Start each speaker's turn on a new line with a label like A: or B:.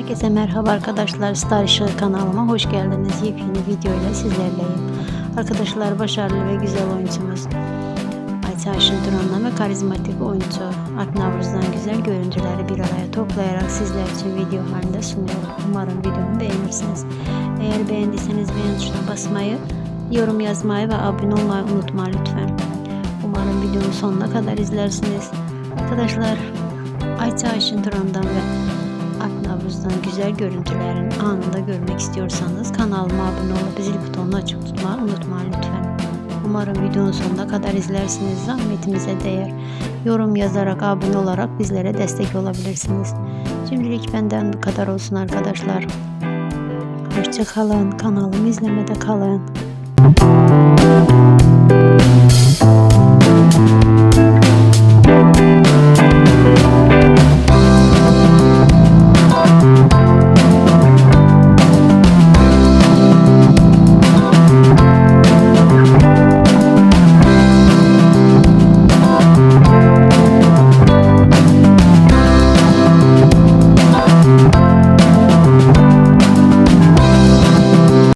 A: Herkese merhaba arkadaşlar. Star Işığı kanalıma hoş geldiniz. Yepyeni videoyla sizlerleyim. Arkadaşlar başarılı ve güzel oyuncumuz Ayça Aşın Duran'la ve karizmatik oyuncu Alp Navruz'dan güzel görüntüleri bir araya toplayarak sizler için video halinde sunuyorum. Umarım videomu beğenirsiniz. Eğer beğendiyseniz beğen tuşuna basmayı, yorum yazmayı ve abone olmayı unutma lütfen. Umarım videonun sonuna kadar izlersiniz. Arkadaşlar Ayça Ayşin Duran'dan ve Navruz'dan güzel görüntülerin anında görmek istiyorsanız kanalıma abone olup zil butonunu açık tutmayı unutmayın lütfen. Umarım videonun sonuna kadar izlersiniz. Zahmetimize değer. Yorum yazarak, abone olarak bizlere destek olabilirsiniz. Şimdilik benden bu kadar olsun arkadaşlar. Hoşçakalın. Kanalımı izlemede kalın.